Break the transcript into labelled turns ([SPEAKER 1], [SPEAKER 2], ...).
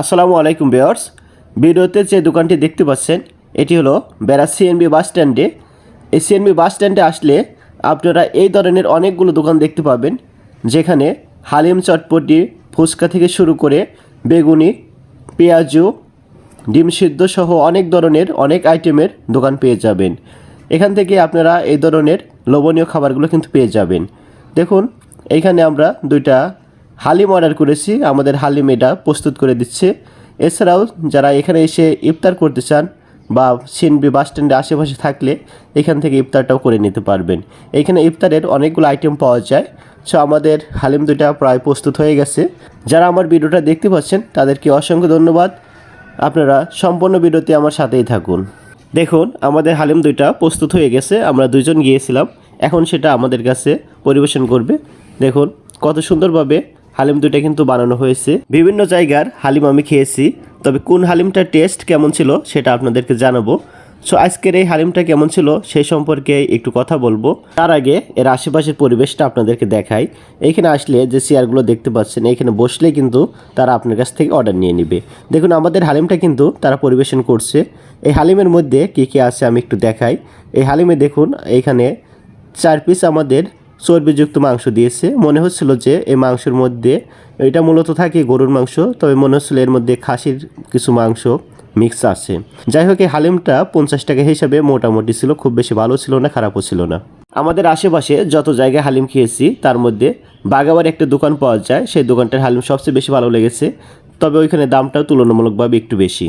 [SPEAKER 1] আসসালামু আলাইকুম বেয়ার্স ভিডিওতে যে দোকানটি দেখতে পাচ্ছেন, এটি হলো বেড়া সিএনবি বাস স্ট্যান্ডে। এই সিএনবি বাস স্ট্যান্ডে আসলে আপনারা এই ধরনের অনেকগুলো দোকান দেখতে পাবেন, যেখানে হালিম চটপটি, ফুচকা থেকে শুরু করে বেগুনি, পেঁয়াজু, ডিম সিদ্ধ সহ অনেক ধরনের অনেক আইটেমের দোকান পেয়ে যাবেন। এখান থেকে আপনারা এই ধরনের লোভনীয় খাবারগুলো কিন্তু পেয়ে যাবেন। দেখুন এইখানে আমরা দুইটা হালিম অর্ডার করেছি, আমাদের হালিম এটা প্রস্তুত করে দিচ্ছে। এছাড়াও যারা এখানে এসে ইফতার করতে চান বা সিনবি বাস স্ট্যান্ডে আশেপাশে থাকলে এখান থেকে ইফতারটাও করে নিতে পারবেন। এইখানে ইফতারের অনেকগুলো আইটেম পাওয়া যায়। সো আমাদের হালিম দুইটা প্রায় প্রস্তুত হয়ে গেছে। যারা আমার ভিডিওটা দেখতে পাচ্ছেন, তাদেরকে অসংখ্য ধন্যবাদ। আপনারা সম্পূর্ণ ভিডিওতে আমার সাথেই থাকুন। দেখুন, আমাদের হালিম দুইটা প্রস্তুত হয়ে গেছে। আমরা দুইজন গিয়েছিলাম। এখন সেটা আমাদের কাছে পরিবেশন করবে। দেখুন, কত সুন্দরভাবে হালিম দুইটা কিন্তু বানানো হয়েছে। বিভিন্ন জায়গার হালিম আমি খেয়েছি, তবে কোন হালিমটার টেস্ট কেমন ছিল সেটা আপনাদেরকে জানাব। সো আজকের এই হালিমটা কেমন ছিল সেই সম্পর্কে একটু কথা বলব। তার আগে এর আশেপাশের পরিবেশটা আপনাদেরকে দেখাই। এইখানে আসলে যে চেয়ারগুলো দেখতে পাচ্ছেন, এখানে বসলে কিন্তু তারা আপনার কাছ থেকে অর্ডার নিয়ে নেবে। দেখুন, আমাদের হালিমটা কিন্তু তারা পরিবেশন করছে। এই হালিমের মধ্যে কী কী আছে আমি একটু দেখাই। এই হালিমে দেখুন এইখানে চার পিস আমাদের চর্বিযুক্ত মাংস দিয়েছে। মনে হচ্ছিল যে এই মাংসের মধ্যে, এটা মূলত থাকে গরুর মাংস, তবে মনে হচ্ছিল এর মধ্যে খাসির কিছু মাংস মিক্স আছে। যাই হোক, এই হালিমটা পঞ্চাশ টাকা হিসাবে মোটামুটি ছিল, খুব বেশি ভালো ছিল না, খারাপও ছিল না। আমাদের আশেপাশে যত জায়গায় হালিম খেয়েছি, তার মধ্যে বাগাবার একটা দোকান পাওয়া যায়, সেই দোকানটার হালিম সবচেয়ে বেশি ভালো লেগেছে, তবে ওইখানে দামটাও তুলনামূলকভাবে একটু বেশি।